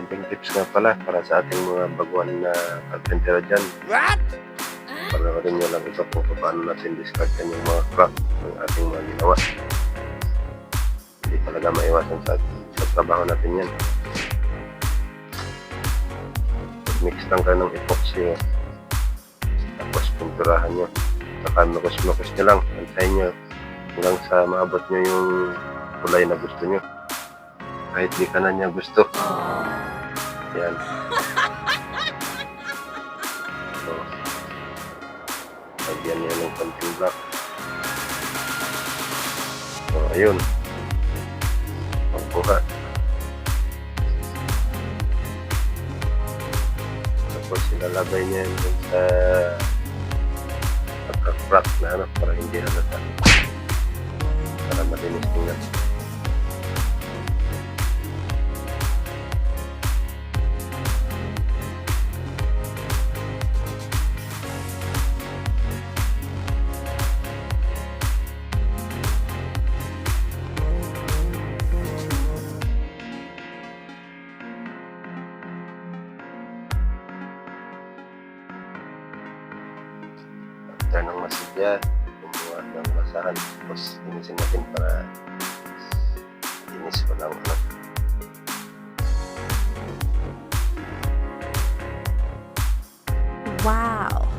camping tips nga pala para sa ating mga baguhan na carpentero dyan. What? Panoorin nyo lang ito kung paano natin discardin yung mga crack ng ating mga ginawa. Hindi talaga maiwasan sa, sa trabaho natin yan. Mix lang kayo ng epoxy. oh. Tapos pinturahan nyo. Saka nukos-nukos nyo lang. Antayin nyo hanggang sa maabot nyo yung kulay na gusto nyo. Kahit di ka na niya gusto. Yan. So, lagyan niya ng konting black. So, ayun. Pagkuha. Tapos ilalagay niya yun sa pagka-crack na ano, para hindi halata. Para malinis tingnan. After ng masigya, kumuha ng basahan. Tapos linisin natin para linis ko lang ano. Wow.